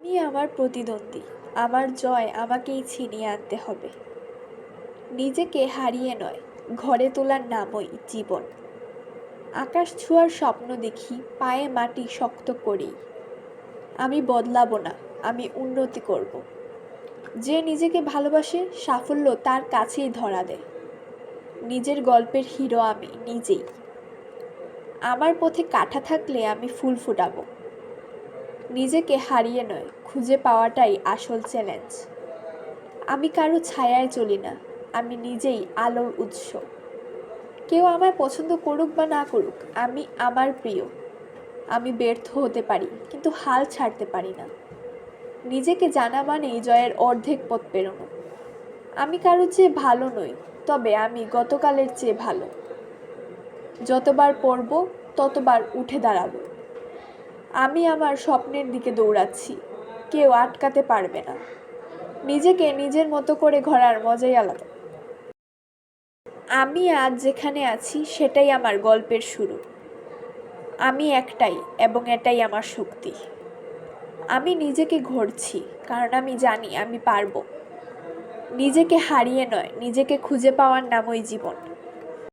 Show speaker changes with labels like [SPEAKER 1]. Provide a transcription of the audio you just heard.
[SPEAKER 1] আমি আমার প্রতিদ্বন্দ্বী। আমার জয় আমাকেই ছিনিয়ে আনতে হবে। নিজেকে হারিয়ে নয়, ঘরে তোলার নামই জীবন। আকাশ ছোঁয়ার স্বপ্ন দেখি, পায়ে মাটি শক্ত করি আমি বদলাবো না, আমি উন্নতি করব। যে নিজেকে ভালোবাসে, সাফল্য তার কাছেই ধরা দেয়। নিজের গল্পের হিরো আমি নিজেই। আমার পথে কাঁটা থাকলে আমি ফুল ফুটাবো। নিজেকে হারিয়ে নয়, খুঁজে পাওয়াটাই আসল চ্যালেঞ্জ আমি কারও ছায়ায় চলি না, আমি নিজেই আলোর উৎস। কেউ আমায় পছন্দ করুক বা না করুক, আমি আমার প্রিয়। আমি ব্যর্থ হতে পারি, কিন্তু হাল ছাড়তে পারি না। নিজেকে জানা মানেই জয়ের অর্ধেক পথ পেরোনো। আমি কারোর চেয়ে ভালো নই, তবে আমি গতকালের চেয়ে ভালো। যতবার পড়ব, ততবার উঠে দাঁড়াবো। আমি আমার স্বপ্নের দিকে দৌড়াচ্ছি, কেউ আটকাতে পারবে না। নিজেকে নিজের মতো করে ঘোরার মজাই আলাদা। আমি আজ যেখানে আছি, সেটাই আমার গল্পের শুরু। আমি একটাই এবং এটাই আমার শক্তি। আমি নিজেকে ঘড়ছি কারণ আমি জানি আমি পারব। নিজেকে হারিয়ে নয়, নিজেকে খুঁজে পাওয়ার নামই জীবন।